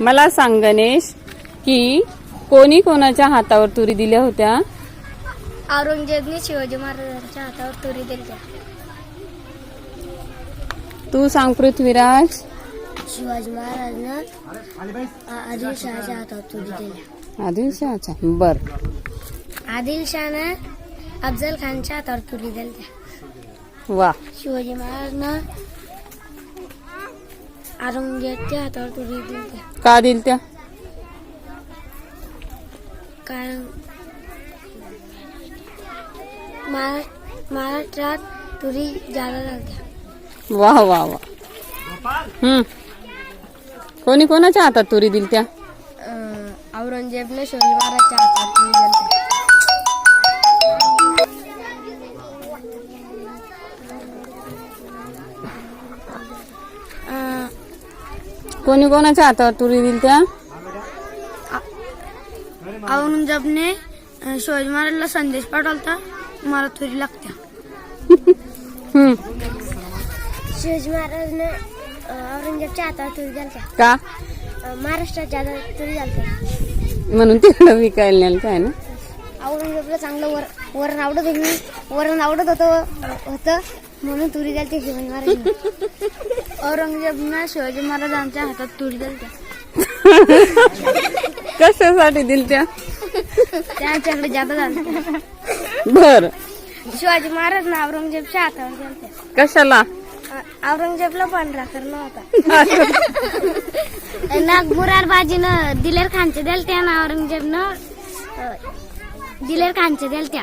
मला सांग गणेश की कोणी कोणाच्या हातावर तुरी दिल्या होत्या? औरंगजेबने शिवाजी महाराजांच्या हातावर तुरी दिल्या. तू सांग पृथ्वीराज. शिवाजी महाराजनं आदिलशहाच्या हातावर तुरी दिल्या. आदिलशहाचा बर. आदिलशहानं अफजल खानच्या हातावर तुरी दिल्या. वा. शिवाजी महाराजनं औरंगजेबच्या हातावर तुरी दिल्या का दिल त्या? कारण महारा- महाराष्ट्रात तुरी जादा लागल्या. वा वा वा. हम्म. कोणी कोणाच्या हातात तुरी दिल त्या? औरंगजेबनं महाराजच्या हातावर तुरी दिल्या कोणी कोणाच्या हातावर तुरी दिल त्या? औरंगजेबने शिवाजी महाराजला संदेश पाठवला मला तुरी लागत्या. हम्म. शिवाजी महाराजने औरंगजेबच्या हातावर तुरी द्यालत्या का? महाराष्ट्राच्या हातावर तुरी द्यालत्या म्हणून तिकडं विकायला नेल काय ना? औरंगजेबला चांगलं वर वरण आवडत होतं वरण आवडत होतं होतं म्हणून तुरी द्यालते शिवाजी महाराज औरंगजेबनं शिवाजी महाराजांच्या हातात तुरी द्यालत्या कशासाठी दिल त्या? त्यांच्याकडे जादा झालं बर. शिवाजी महाराजनं औरंगजेबच्या हातावर द्यालत्या कशाला? औरंगजेबला पांढरा करणं होता. नागपुरार बाजीनं दिलेर खानचे द्यालत्या ना औरंगजेबनं. दिलेर खानचे द्यालत्या